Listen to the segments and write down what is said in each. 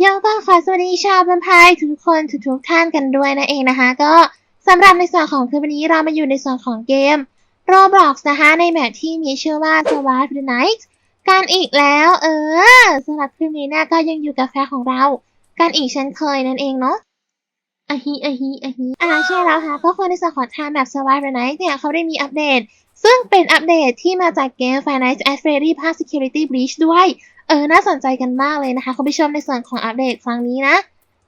โยก็ขอสวัสดีชาวบันพายทุกคนทุกๆท่านกันด้วยนะเองนะคะ ก็สำหรับในส่วนของคลิปวันนี้เรามาอยู่ในส่วนของเกม Roblox นะคะในแมปที่มีชื่อว่า Survive the Night กันอีกแล้ว เออสำหรับคลิปนี้เนี่ยก็ยังอยู่กับแฟนของเรา กันอีกเช่นเคยนั่นเองเนาะอะฮิอะฮิอะฮิอ่าใช่แล้วค่ะก็คือในส่วนของทางแบบ Survive the Night เนี่ยเขาได้มีอัปเดต ซึ่งเป็นอัปเดตที่มาจากเกม Five Nights at Freddy Park Security Breach ด้วย เออ น่าสนใจกันมากเลยนะคะคุณผู้ชมในส่วนของอัปเดตครั้งนี้นะ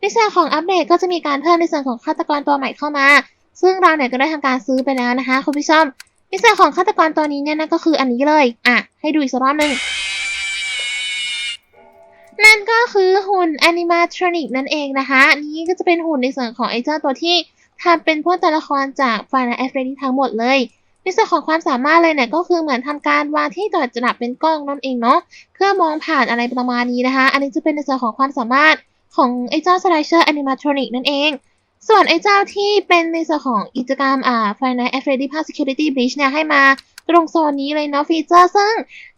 ในส่วนของอัปเดตก็จะมีการเพิ่มในส่วนของฆาตกรตัวใหม่เข้ามา ซึ่งเราเนี่ยก็ได้ทำการซื้อไปแล้วนะคะคุณผู้ชม ในส่วนของฆาตกรตัวนี้เนี่ยนั่นก็คืออันนี้เลย อะ ให้ดูอีกสักรอบหนึ่งนั่นก็คือหุ่น animatronic นั่นเองนะคะ นี่ก็จะเป็นหุ่นในส่วนของไอเจ้าตัวที่ทำเป็นพวกตัวละครจาก Final f r e d d y ทั้งหมดเลย ในส่วนของความสามารถเลยเนี่ยก็คือเหมือนทำการวางที่จอดจับเป็นกล้องนั่นเองเนาะเพื่อมองผ่านอะไรประมาณนี้นะคะ อันนี้จะเป็นในส่วนของความสามารถของไอ้เจ้า Slasher Animatronic นั่นเอง ส่วนไอ้เจ้าที่เป็นในส่วนของกิจกรรมอ่า Five Nights at Freddy Park Security Breach เนี่ยให้มาตรงโซนนี้เลยเนาะฟีเจอร์ซึ่ง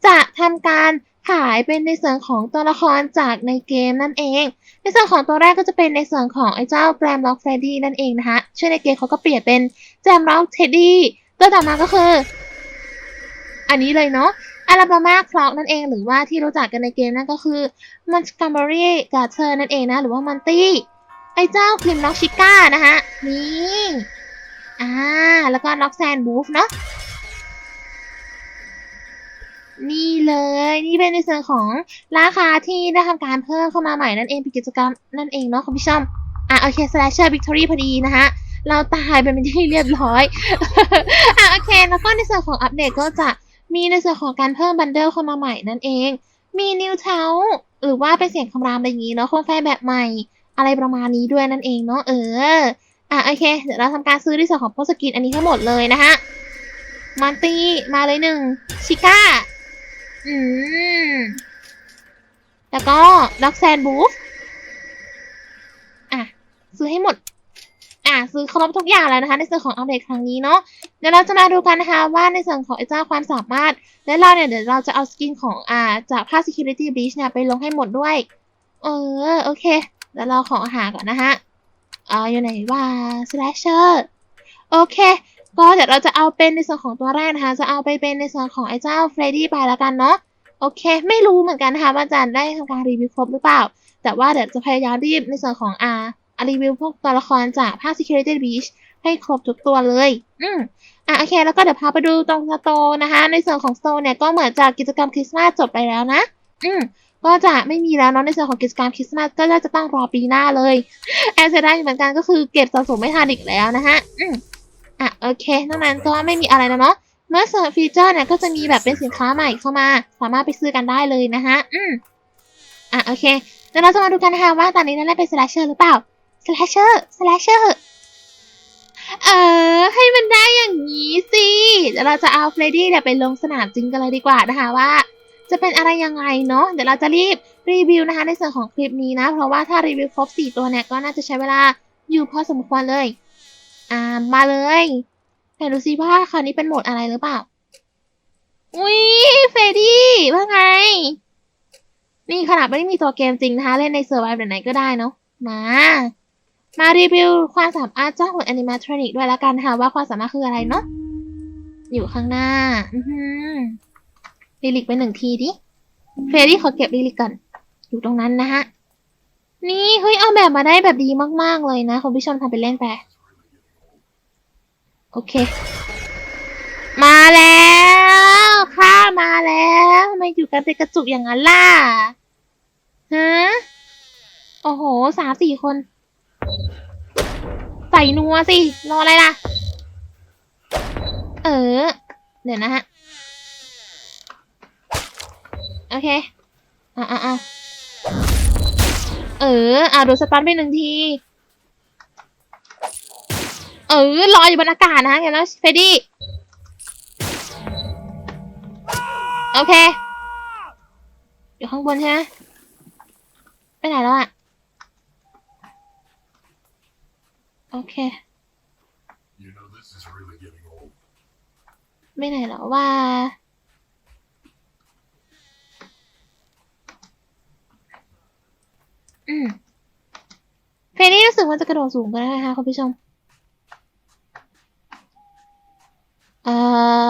จะทำการขายเป็นในส่วนของตัวละครจากในเกมนั่นเอง ในส่วนของตัวแรกก็จะเป็นในส่วนของไอ้เจ้า Glam Rock Freddy นั่นเองนะคะชื่อในเกมเขาก็เปลี่ยนเป็น Jam Rock Teddy ตัวต่อมาก็คือ อันนี้เลยเนาะอาราบามาคล็อกนั่นเองหรือว่าที่รู้จักกันในเกมนั่นก็คือมันกัมเบอรี่กาเธอนั่นเองนะ หรือว่ามันตี้ ไอ้เจ้าคลิมน็อกชิก้านะคะนี่อ่าแล้วก็น็อกแซนบูฟเนาะนี่เลยนี่เป็นในส่วนของราคาที่ได้ทำการเพิ่มเข้ามาใหม่นั่นเองเป็นกิจกรรมนั่นเองเนาะคุณผู้ชมอะโอเคสแลชเชอร์วิกตอรี่พอดีนะคะ เราตายไปเป็นที่เรียบร้อยอะโอเค แล้วก็ในส่วนของอัปเดตก็จะมีในส่วนของการเพิ่มบันเดิลเข้ามาใหม่นั่นเอง มีนิวเทาหรือว่าเป็นเสียงคำรามอะไรอย่างนี้เนาะโคมไฟแบบใหม่ อะไรประมาณนี้ด้วยนั่นเองเนาะเออ อะโอเค เดี๋ยวเราทำการซื้อในส่วนของโปสกินอันนี้ทั้งหมดเลยนะคะมันตีมาเลยหนึ่งชิก้า อืม แล้วก็ด็อกแซนบูฟอะ ซื้อให้หมด อะซื้อครบทุกอย่างแล้วนะคะ ในส่วนของอัปเดตครั้งนี้เนาะเดี๋ยวเราจะมาดูกันนะคะว่าในส่วนของไอ้เจ้าความสามารถ และเราเนี่ยเดี๋ยวเราจะเอาสกินของอ่าจากภาค security breach เนี่ยไปลงให้หมดด้วย เออโอเคเดี๋ยวเราขอหาก่อนนะคะอ่าอยู่ไหนว่า slasher โอเค ก็เดี๋ยวเราจะเอาเป็นในส่วนของตัวแรกนะคะ จะเอาไปเป็นในส่วนของไอ้เจ้าเฟรดดี้ไปแล้วกันเนาะโอเค ไม่รู้เหมือนกันนะคะว่าจะได้ทำการรีวิวครบหรือเปล่า แต่ว่าเดี๋ยวจะพยายามรีบในส่วนของอ่าอะ รีวิวพวกตัวละครจากภาค Security Breach ให้ครบทุกตัวเลย อืมอะโอเค แล้วก็เดี๋ยวพาไปดูตรงสโตร์นะคะ ในส่วนของสโตร์เนี่ยก็เหมือนจากกิจกรรมคริสต์มาสจบไปแล้วนะ อืมก็จะไม่มีแล้วเนาะในส่วนของกิจกรรมคริสต์มาสก็น่าจะต้องรอปีหน้าเลย แอนเซได้เหมือนกันก็คือเก็บสะสมไม่ทันอีกแล้วนะคะอืมอะโอเคนอกนั้นก็ไม่มีอะไรแล้วเนาะเมื่อเสิร์ฟฟีเจอร์เนี่ยก็จะมีแบบเป็นสินค้าใหม่เข้ามา สามารถไปซื้อกันได้เลยนะคะอืมอะโอเคเดี๋ยวเราจะมาดูกันนะคะว่าตอนนี้นั่นเป็นสแลชเชอร์หรือเปล่า สแลชเชอร์สแลชเชอร์เออ ให้มันได้อย่างนี้สิเดี๋ยวเราจะเอาเฟรดดี้เนี่ยไปลงสนามจริงกันเลยดีกว่านะคะว่า จะเป็นอะไรยังไงเนาะเดี๋ยวเราจะรีบรีวิวนะคะในส่วนของคลิปนี้นะ เพราะว่าถ้ารีวิวครบ 4 ตัวเนี่ยก็น่าจะใช้เวลาอยู่พอสมควรเลย อ่ามาเลยแต่ดูซิว่าคราวนี้เป็นโหมดอะไรหรือเปล่า อุ้ยเฟรดดี้ว่าไง นี่ขนาดไม่ได้มีตัวเกมจริงนะคะ เล่นในเซอร์ไวฟ์ไหนก็ได้เนาะมา มารีวิวความสามารถเจ้าหุ่นแอนิเมทรอนิกด้วยแล้วกันค่ะว่าความสามารถคืออะไรเนาะอยู่ข้างหน้า อือหือลิลิกไปหนึ่งทีดิเฟรดี้ขอเก็บลิลิกก่อนอยู่ตรงนั้นนะฮะ นี่เฮ้ยเอาแบบมาได้แบบดีมาก ๆ เลยนะคุณผู้ชมทำไปเล่นไป โอเค มาแล้วข้ามาแล้วทำไมอยู่กันเป็นกระจุกอย่างนั้นล่ะฮะโอ้โหสามสี่คน ส่นัวสิ รออะไรล่ะ เออ เดี๋ยวนะฮะ โอเค อะอะอะเออ อะดนสตันไปหนึ่งที เออลอยอยู่บนอากาศนะเห็นแล้วเฟรดดี้ โอเค อยู่ข้างบนใช่ไหมไปไหนแล้วอะ โอเค You know, this is really getting old. ไม่ไหนแล้วว่าออืม เพลงนี้รู้สึกว่าจะกระโดดสูงก็ได้นะคะคุณผู้ชม เอ่อ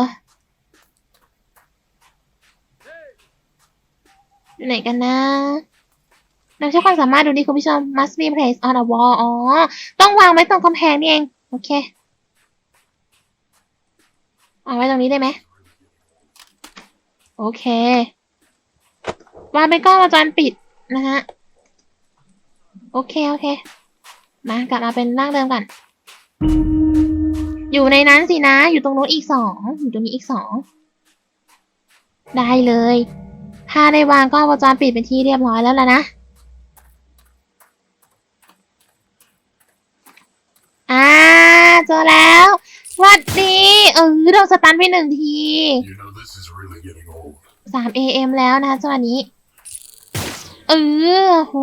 อยู่ไหนกันนะ เราใช้ความสามารถดูดิคุณผู้ชม must be placed on a wall อ๋อ ต้องวางไว้ตรงกำแพงนี่เอง โอเควางไว้ตรงนี้ได้ไหม โอเควางเป็นกล้องวงจรปิดนะฮะ โอเค โอเค มากลับมาเป็นร่างเดิมกันอยู่ในนั้นสินะ อยู่ตรงนู้นอีกสอง อยู่ตรงนี้อีกสอง ได้เลย ถ้าได้วางกล้องวงจรปิดเป็นที่เรียบร้อยแล้วล่ะนะ อ่าเจอแล้วหวัดดีเออโดนสตันไปหนึ่งที You know, this is really getting old. สาม AM แล้วนะคะจังหวะนี้ เออโห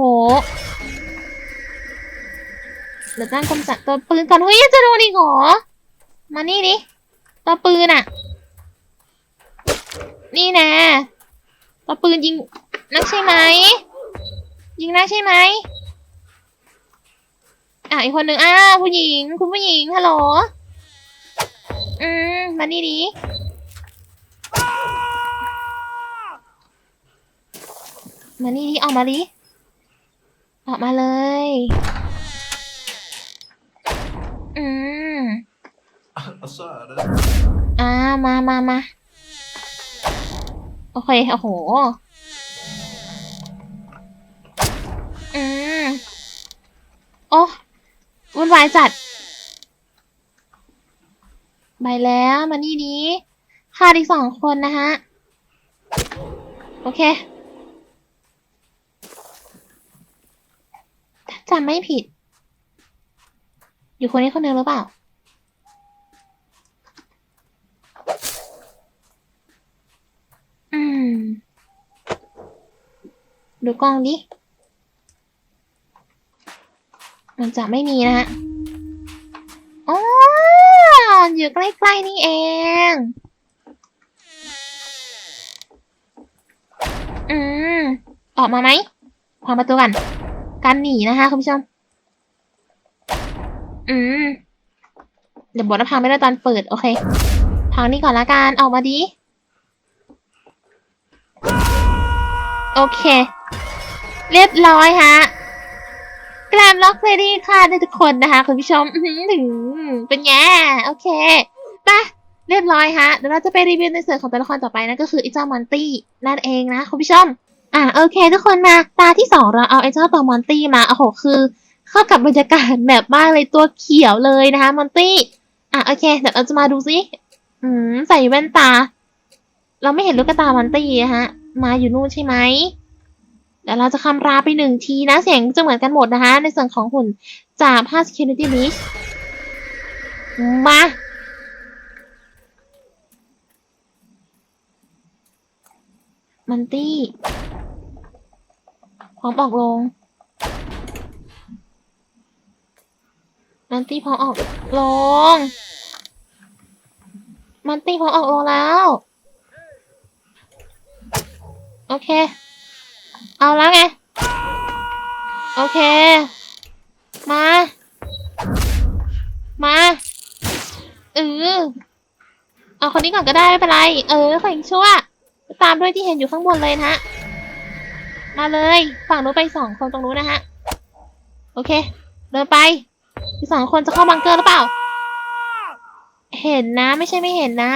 เดี๋ยวตั้งกำจัดตัวปืนก่อน เฮ้ยยังจะโดนอีกเหรอ มานี่ดิ ตัวปืนอะนี่แน่ตัวปืนยิงนักใช่ไหม ยิงนักใช่ไหม อะอีกคนหนึ่งอ้าวผู้หญิง คุณผู้หญิงฮัลโหลอืมมานี่ดิมานี่ดิออกมาดิออกมาเลย อืม Assad. อ่ามามามาโอเค โอ้โห อืมโอ้ วายจัด ไปแล้วมานี่ดีขาดอีกสองคนนะฮะ โอเคถ้าจำไม่ผิด อยู่คนนี้คนเดิมหรือเปล่า อืม ดูกล้องดิมันจะไม่มีนะฮะ อ๋ออยู่ใกล้ๆนี่เอง อืม ออกมาไหมพังประตูกัน การหนีนะคะคุณผู้ชม อืม เดี๋ยวบอกว่าพังไม่ได้ตอนเปิด โอเค พังนี่ก่อนละกัน ออกมาดี โอเค เรียบร้อยฮะ กลมล็อกเลดี้ค่ะทุกคนนะคะคุณผู้ชมถึงเป็นไงโอเคไปเรียบร้อยฮะเดี๋ยวเราจะไปรีวิวในส่วนของตัวละครต่อไปนั่นก็คือไอ้เจ้ามอนตี้นั่นเองนะคุณผู้ชม อะโอเค ทุกคนมาตาที่สองเราเอาไอ้เจ้าตัวมอนตี้มาโอ้โหคือ เข้ากับบรรยากาศแบบมากเลยตัวเขียวเลยนะคะมอนตี้อะโอเคเดี๋ยวเราจะมาดูซิอืมใส่แว่นตา เราไม่เห็นลูกตามอนตี้นะฮะ มาอยู่นู่นใช่ไหม เดี๋ยวเราจะคำราไปหนึ่งทีนะเสียงจะเหมือนกันหมดนะคะ ในส่วนของหุ่นจากภาค Security Breach มามันตี้ พร้อมออกลง มันตี้พร้อมออกลง มันตี้พร้อมออกลงแล้ว โอเค เอาแล้วไง โอเค มา มาเออเอาคนนี้ก่อนก็ได้ไม่เป็นไร เออขออีกชั่ว ตามด้วยที่เห็นอยู่ข้างบนเลยนะฮะ มาเลย ฝั่งนู้นไปสองคนตรงนู้นนะฮะ โอเค เดินไปอีสองคนจะเข้าบังเกอร์หรือเปล่า เห็นนะ ไม่ใช่ไม่เห็นนะ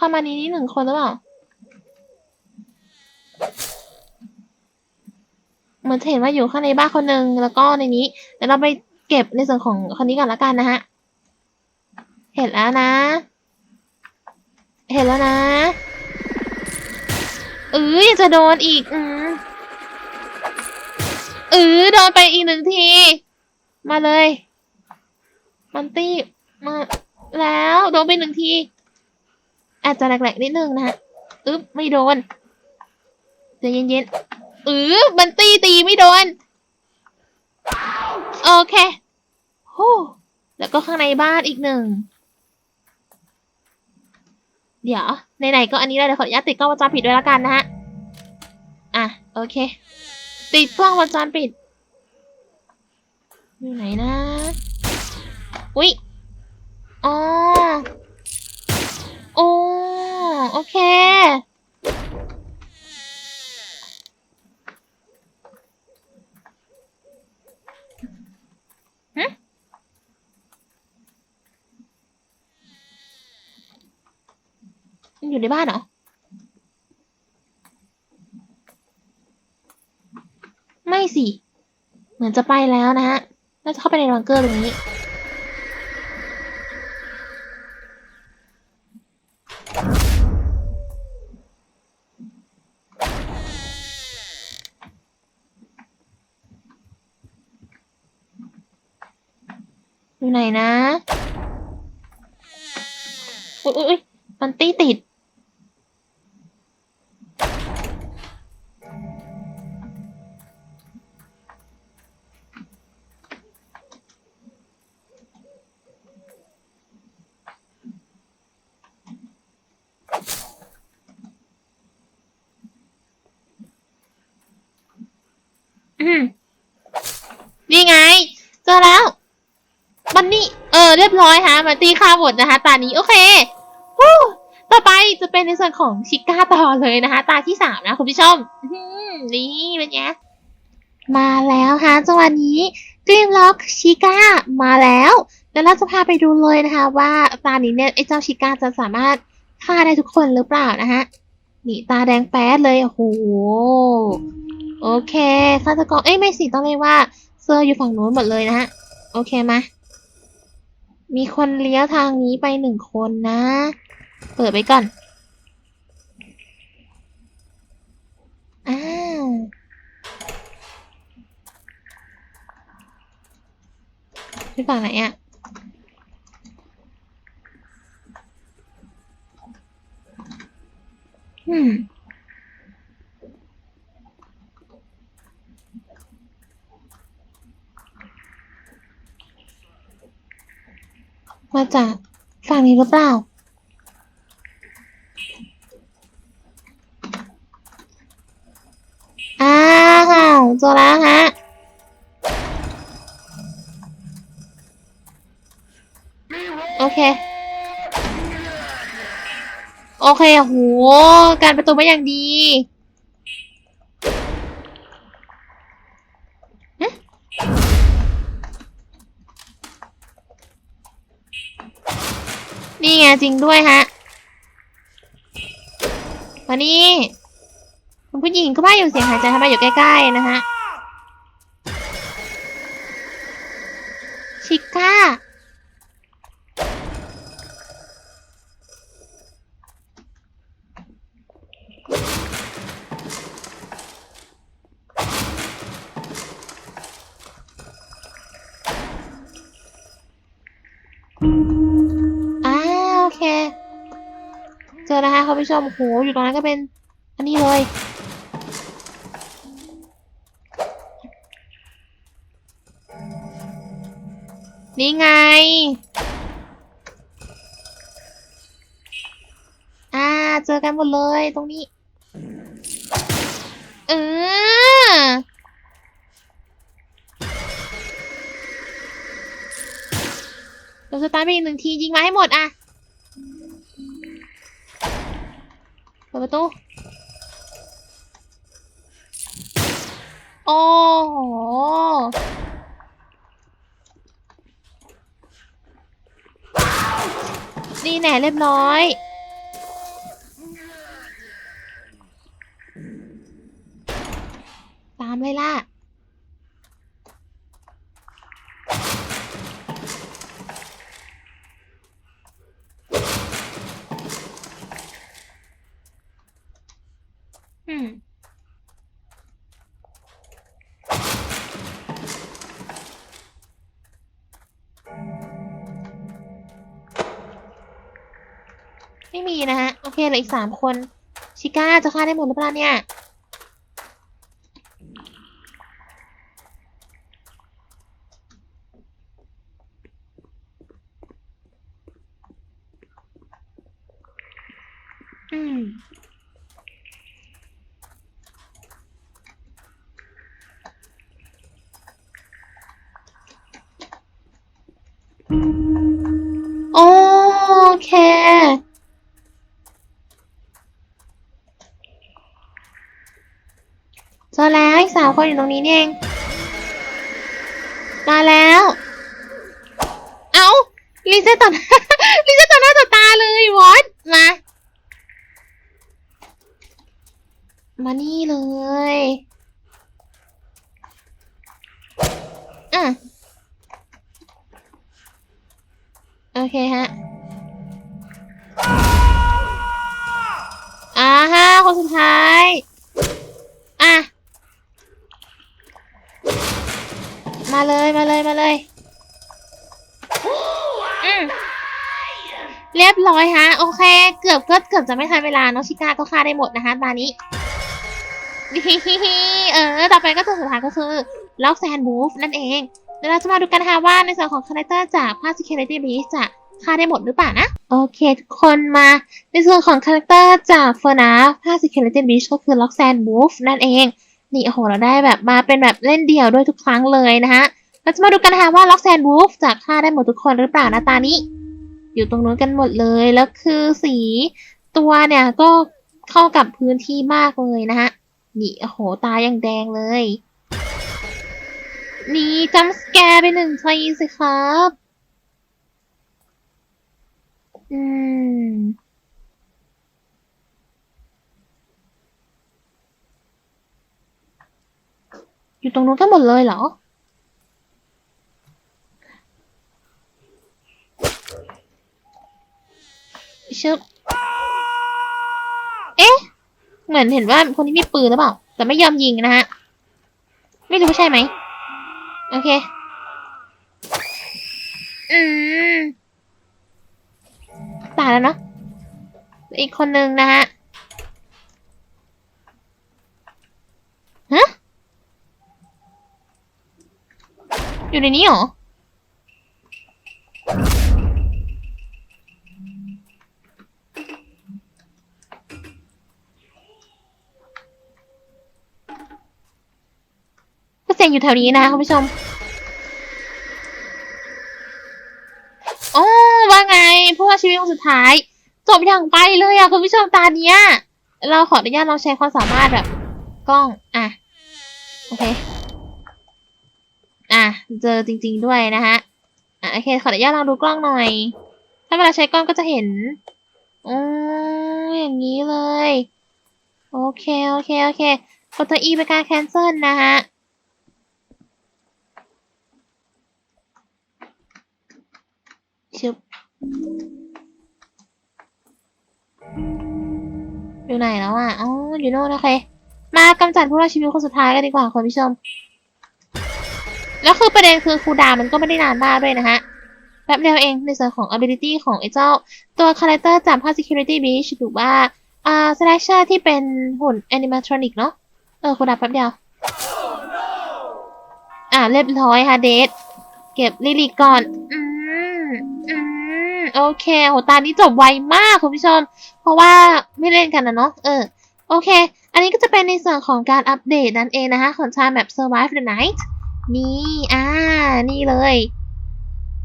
เข้ามานี้นี่หนึ่งคนหรือเปล่าเหมือนจะเห็นว่าอยู่ข้างในบ้านคนหนึ่งแล้วก็ในนี้เดี๋ยวเราไปเก็บในส่วนของคนนี้ก่อนละกันนะฮะเห็นแล้วนะ เห็นแล้วนะเออยังจะโดนอีกอืมเออโดนไปอีกหนึ่งที มาเลยมันตี้มาแล้วโดนไปหนึ่งที อาจจะแหลกๆนิดนึงนะฮะอึ๊บไม่โดนใจเย็นๆอือมันตีตีไม่โดน โอเคโอ้แล้วก็ข้างในบ้านอีกหนึ่ง เดี๋ยวไหนๆก็อันนี้แล้เดี๋ยวขออนุญาตติดกล้องวงจรปิดด้วยละกันนะฮะ อะโอเค ติดกล้องวงจรปิด อยู่ไหนนะ อุ๊ย อ๋อโอ้ โอเคฮะมันอยู่ในบ้านเหรอไม่สิ เหมือนจะไปแล้วนะฮะ น่าจะเข้าไปในบังเกอร์ตรงนี้ นะ อุ๊ยอุ๊ยมันตีติด อืมนี่ไง เจอแล้ว เรียบร้อยฮะมาตีค่าหมดนะคะ ตานี้โอเคต่อไปจะเป็นในส่วนของชิก้าต่อเลยนะคะ ตาที่สามนะคุณผู้ชมนี่เป็นไงมาแล้วฮะจังหวะนี้กรีมล็อกชิก้ามาแล้วเดี๋ยวเราจะพาไปดูเลยนะคะ ว่าตานี้เนี่ยไอ้เจ้าชิก้าจะสามารถฆ่าได้ทุกคนหรือเปล่านะฮะนี่ตาแดงแป๊ดเลยโอ้โหโอเคฆาตกรเอ้ยไม่สิต้องเรียกว่าเซอร์อยู่ฝั่งนู้นหมดเลยนะฮะโอเคมา มีคนเลี้ยวทางนี้ไปหนึ่งคนนะ เปิดไปก่อน อ้าว ที่ฝั่งไหนอะอืม มาจากฝั่งนี้หรือเปล่า อ้าวเจอแล้วฮะโอเค โอเคโห การประตูไม่อย่างดี นี่ไงจริงด้วยฮะ มานี่คุณผู้หญิงก็ไม่อยู่เสียงหายใจทำไมอยู่ใกล้ๆนะฮะ นะคะคุณผู้ชมโหอยู่ตรงนั้นก็เป็น อันนี้เลยนี่ไง อ่า เจอกันหมดเลยตรงนี้ เออเราสตาร์ทไปอีกหนึ่งทียิงมาให้หมดอะ เปิดประตู โอ้โห นี่แน่เรียบร้อย ตามเลยล่ะ อืม ไม่มีนะฮะ โอเคเหลืออีกสามคน ชิก้าจะฆ่าได้หมดหรือเปล่าเนี่ย อืม โอเค เจอแล้วอีกสามคนอยู่ตรงนี้นี่เอง มาแล้ว เอาลิซ่าต่อหน้าลิซ่าต่อหน้าต่อตาเลยวอตมา มานี่เลยอะโอเคฮะอ่าฮะคนสุดท้าย อะ มาเลยมาเลยมาเลยอืมเรียบร้อยฮะ โอเค เกือบก็เกือบจะไม่ทันเวลาเนาะชิก้าก็ฆ่าได้หมดนะคะตอนนี้เออ ต่อไปก็ตัวสุดท้ายก็คือล็อกแซนบูฟนั่นเองเดี๋ยวเราจะมาดูกันนะคะว่าในส่วนของคาแรคเตอร์จากภาค Security b r e a c จะฆ่าได้หมดหรือเปล่านะ โอเค ทุกคนมาในส่วนของคาแรคเตอร์จากเฟอร์นาภาค Security Breach ก็คือล็อกแซนบูฟนั่นเอง นี่โอ้โหเราได้แบบมาเป็นแบบเล่นเดี่ยวด้วยทุกครั้งเลยนะคะเราจะมาดูกันนะคะว่าล็อกแซนบูฟจะฆ่าได้หมดทุกคนหรือเปล่านะตานี้ อยู่ตรงนู้นกันหมดเลยแล้วคือสีตัวเนี่ยก็เข้ากับพื้นที่มากเลยนะฮะนี่โอ้โหตายังแดงเลย นี่จำสแกร์ไปหนึ่งทีสิครับ อืม อยู่ตรงนู้นกันหมดเลยเหรอชึบเอ๊ะ เหมือนเห็นว่าคนที่มีปืนหรือเปล่า แต่ไม่ยอมยิงนะฮะ ไม่รู้ใช่ไหม โอเค อืม ตายแล้วเนาะ อีกคนนึงนะฮะ ฮะ อยู่ในนี้เหรอ ก็เสียงอยู่แถวนี้นะคุณผู้ชม โอ้ว่าไงผู้ว่าชีวิตคนสุดท้าย จบอย่างไปเลยอะคุณผู้ชมตาเนี้ย เราขออนุญาตลองใช้ความสามารถแบบ กล้อง อะ โอเค อะ เจอจริง ๆด้วยนะฮะ อะโอเค ขออนุญาตลองดูกล้องหน่อย ถ้าเวลาใช้กล้องก็จะเห็นอ๋ออย่างนี้เลย โอเค โอเค โอเค กดตัว E เป็นการแคนเซิลนะฮะชึบอยู่ไหนแล้วอะ อ๋อ อยู่โน่นโอเค มากำจัดผู้รอดชีวิตคนสุดท้ายกันดีกว่าคุณผู้ชม แล้วคือประเด็นคือครูดามันก็ไม่ได้นานมากด้วยนะฮะแป๊บเดียวเองในส่วนของ ability ของไอ้เจ้า ตัวคาแรคเตอร์จากภาค security breach หรือว่าอ่า slasher ที่เป็นหุ่น animatronic เนาะเออครูดาแป๊บเดียว อ่าเรียบร้อยค่ะเดทเก็บลิลิก่อนอืมอืมโอเคโหตอนนี้จบไวมากคุณผู้ชม เพราะว่าไม่เล่นกันนะเนาะเออ โอเค อันนี้ก็จะเป็นในส่วนของการอัปเดตนั่นเองนะคะของชาแมป Survive the Night นี่อ่านี่เลย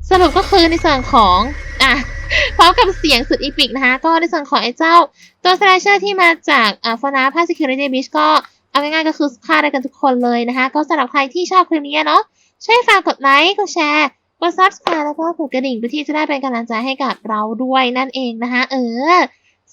สรุปก็คือในส่วนของอะพร้อมกับเสียงสุดอีพิกนะคะ ก็ในส่วนของไอ้เจ้า ตัวสไลเชอร์ที่มาจากอ่าฟนาภาค Security Breach ก็เอาง่ายๆก็คือฆ่าได้กันทุกคนเลยนะคะ ก็สำหรับใครที่ชอบคลิปนี้เนาะช่วยฝากกดไลค์กดแชร์กด subscribe แล้วก็กดกระดิ่งเพื่อที่จะได้เป็นกำลังใจให้กับเราด้วยนั่นเองนะคะเออ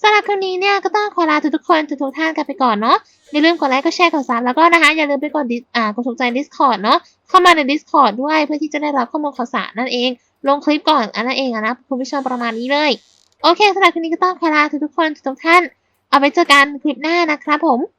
สำหรับคลิปนี้เนี่ยก็ต้องขอลาทุกๆคนทุกๆท่านกันไปก่อนเนาะอย่าลืมกดไลค์กดแชร์กดซับแล้วก็นะคะอย่าลืมไปกดดิอ่ากดถูกใจ Discord เนาะเข้ามาใน Discord ด้วยเพื่อที่จะได้รับข้อมูลข่าวสารนั่นเอง ลงคลิปก่อนอันนั่นเองอะนะคุณผู้ชมประมาณนี้เลย โอเคสำหรับคลิปนี้ก็ต้องขอลาทุกๆคนทุกๆท่าน เอาไปเจอกันคลิปหน้านะครับผม